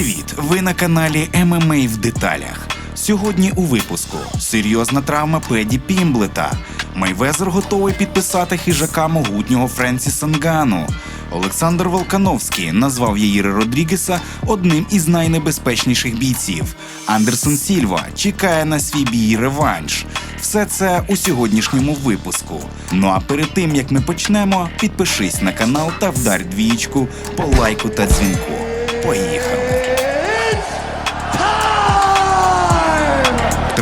Привіт! Ви на каналі ММА в деталях. Сьогодні у випуску серйозна травма Педі Пімблета. Майвезер готовий підписати хижака могутнього Френсіса Нгану. Олександр Волкановський назвав Яїра Родрігеса одним із найнебезпечніших бійців. Андерсон Сільва чекає на свій бій реванш. Все це у сьогоднішньому випуску. Ну а перед тим як ми почнемо, підпишись на канал та вдарь двічку по лайку та дзвінку. Поїхали!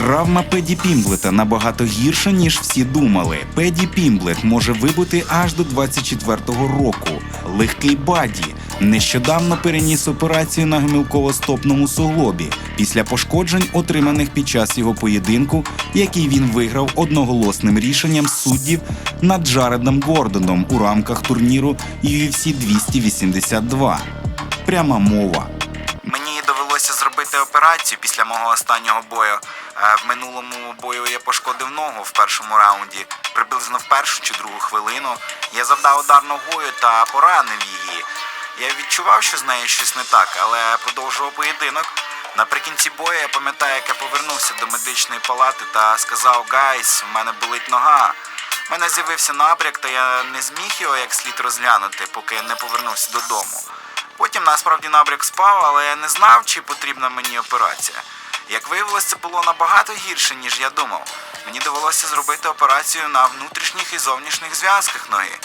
Травма Педі Пімблета набагато гірша, ніж всі думали. Педі Пімблет може вибути аж до 24-го року. Легкий баді нещодавно переніс операцію на гомілково-стопному суглобі після пошкоджень, отриманих під час його поєдинку, який він виграв одноголосним рішенням суддів над Джаредом Гордоном у рамках турніру UFC 282. Пряма мова. Мені довелося зробити операцію після мого останнього бою. Е, В минулому бою я пошкодив ногу в першому раунді, приблизно в першу чи другу хвилину. Я завдав удар ногою та поранив її. Я відчував, що з нею щось не так, але продовжував поєдинок. Наприкінці бою я пам'ятаю, як я повернувся до медичної палати та сказав: Гайс, у мене болить нога. У мене з'явився набряк, та я не зміг його як слід розглянути, поки не повернувся додому. Потім насправді набряк спав, але я не знав, чи потрібна мені операція. Як виявилось, це було набагато гірше, ніж я думав. Мені довелося зробити операцію на внутрішніх і зовнішніх зв'язках ноги.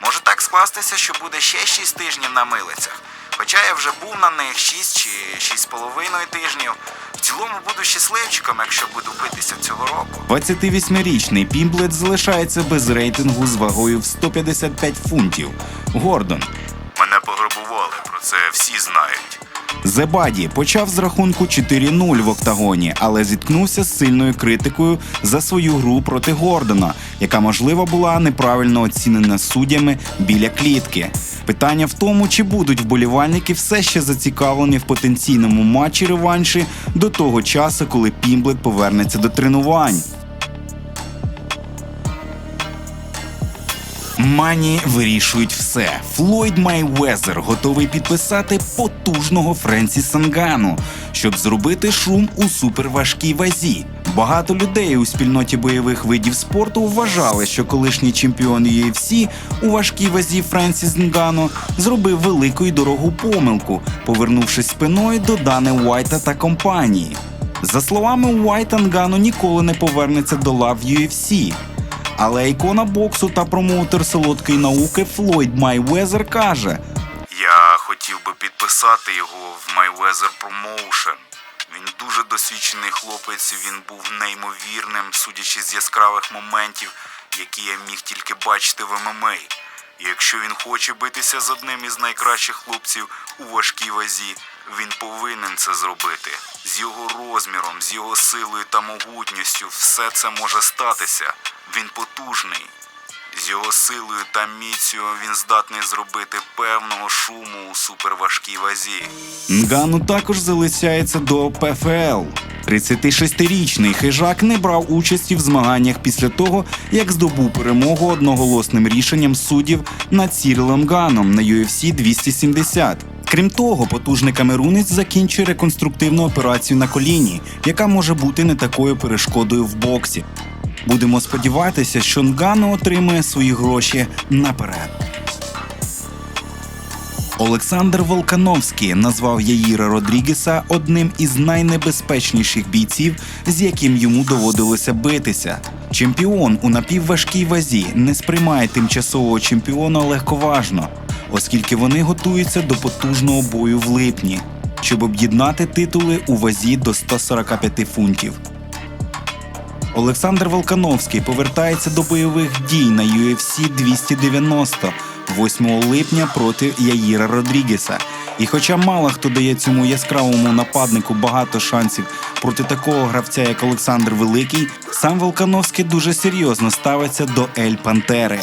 Може так скластися, що буде ще 6 тижнів на милицях. Хоча я вже був на них 6 чи 6,5 тижнів. В цілому буду щасливчиком, якщо буду битися цього року. 28-річний Пімблет залишається без рейтингу з вагою в 155 фунтів. Гордон. Мене пограбували, про це всі знають. Зебаді почав з рахунку 4-0 в октагоні, але зіткнувся з сильною критикою за свою гру проти Гордона, яка можливо була неправильно оцінена суддями біля клітки. Питання в тому, чи будуть вболівальники все ще зацікавлені в потенційному матчі реванші до того часу, коли Пімблет повернеться до тренувань. Мані вирішують все. Флойд Майвезер готовий підписати потужного Френсіса Нгану, щоб зробити шум у суперважкій вазі. Багато людей у спільноті бойових видів спорту вважали, що колишній чемпіон UFC у важкій вазі Френсіс Нгану зробив велику і дорогу помилку, повернувшись спиною до Дани Уайта та компанії. За словами Уайта, Нгану ніколи не повернеться до лав UFC. Але ікона боксу та промоутер солодкої науки Флойд Майвезер каже: Я хотів би підписати його в Mayweather Promotion. Він дуже досвідчений хлопець, він був неймовірним, судячи з яскравих моментів, які я міг тільки бачити в ММА. І якщо він хоче битися з одним із найкращих хлопців у важкій вазі, він повинен це зробити. З його розміром, з його силою та могутністю все це може статися. Він потужний. З його силою та міцю він здатний зробити певного шуму у суперважкій вазі. Нгану також залицяється до ПФЛ. 36-річний хижак не брав участі в змаганнях після того, як здобув перемогу одноголосним рішенням суддів над Сірилом Ганом на UFC 270. Крім того, потужний камерунець закінчує реконструктивну операцію на коліні, яка може бути не такою перешкодою в боксі. Будемо сподіватися, що Нгану отримує свої гроші наперед. Олександр Волкановський назвав Яїра Родрігеса одним із найнебезпечніших бійців, з яким йому доводилося битися. Чемпіон у напівважкій вазі не сприймає тимчасового чемпіона легковажно, оскільки вони готуються до потужного бою в липні, щоб об'єднати титули у вазі до 145 фунтів. Олександр Волкановський повертається до бойових дій на UFC 290 8 липня проти Яїра Родрігеса. І хоча мало хто дає цьому яскравому нападнику багато шансів проти такого гравця, як Олександр Великий, сам Волкановський дуже серйозно ставиться до Ель Пантери.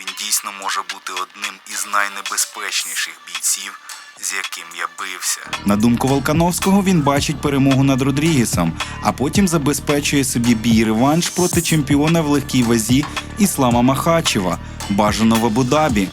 Він дійсно може бути одним із найнебезпечніших бійців, з яким я бився. На думку Волкановського, він бачить перемогу над Родрігесом, а потім забезпечує собі бій реванш проти чемпіона в легкій вазі Іслама Махачева, бажано в Абу-Дабі.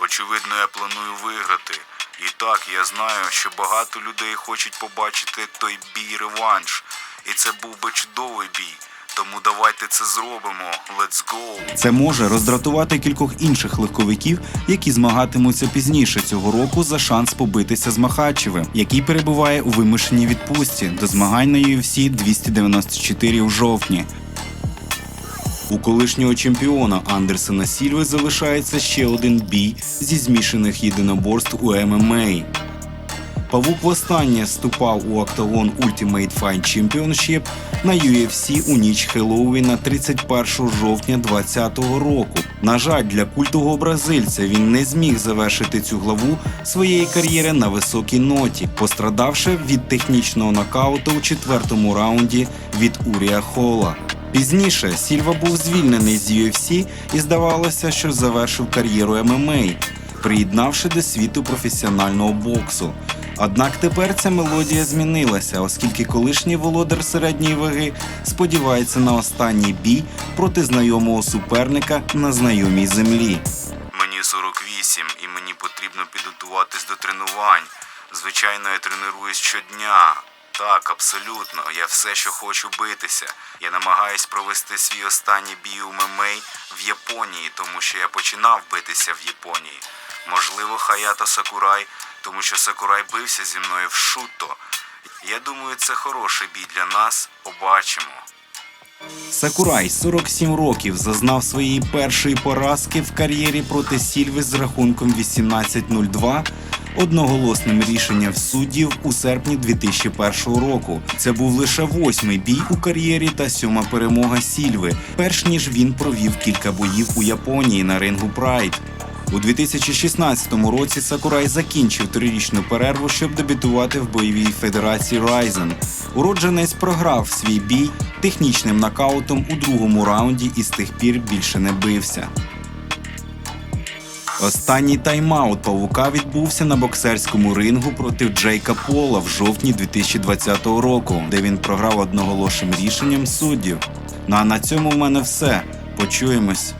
Очевидно, я планую виграти. І так, я знаю, що багато людей хочуть побачити той бій реванш. І це був би чудовий бій. Тому давайте це зробимо. Let's go! Це може роздратувати кількох інших легковиків, які змагатимуться пізніше цього року за шанс побитися з Махачевим, який перебуває у вимушеній відпустці до змагань на UFC 294 у жовтні. У колишнього чемпіона Андерсена Сільви залишається ще один бій зі змішаних єдиноборств у ММА. Павук востаннє вступав у октагон Ultimate Fight Championship на UFC у ніч Хеллоуіна 31 жовтня 2020 року. На жаль, для культового бразильця він не зміг завершити цю главу своєї кар'єри на високій ноті, пострадавши від технічного нокауту у четвертому раунді від Урія Хола. Пізніше Сільва був звільнений з UFC і здавалося, що завершив кар'єру ММА, приєднавши до світу професіонального боксу. Однак тепер ця мелодія змінилася, оскільки колишній володар середньої ваги сподівається на останній бій проти знайомого суперника на знайомій землі. Мені 48 і мені потрібно підготуватись до тренувань. Звичайно, я тренуюсь щодня. Так, абсолютно. Я все, що хочу битися. Я намагаюсь провести свій останній бій у ММА в Японії, тому що я починав битися в Японії. Можливо, Хаято Сакурай, тому що Сакурай бився зі мною в шуто. Я думаю, це хороший бій для нас. Побачимо. Сакурай 47 років зазнав своєї першої поразки в кар'єрі проти Сільви з рахунком 18-02 одноголосним рішенням суддів у серпні 2001 року. Це був лише восьмий бій у кар'єрі та сьома перемога Сільви, перш ніж він провів кілька боїв у Японії на рингу Прайд. У 2016 році Сакурай закінчив трирічну перерву, щоб дебютувати в бойовій федерації Ryzen. Уродженець програв свій бій технічним нокаутом у другому раунді і з тих пір більше не бився. Останній тайм-аут павука відбувся на боксерському рингу проти Джейка Пола в жовтні 2020 року, де він програв одноголошим рішенням суддів. Ну а на цьому в мене все. Почуємось.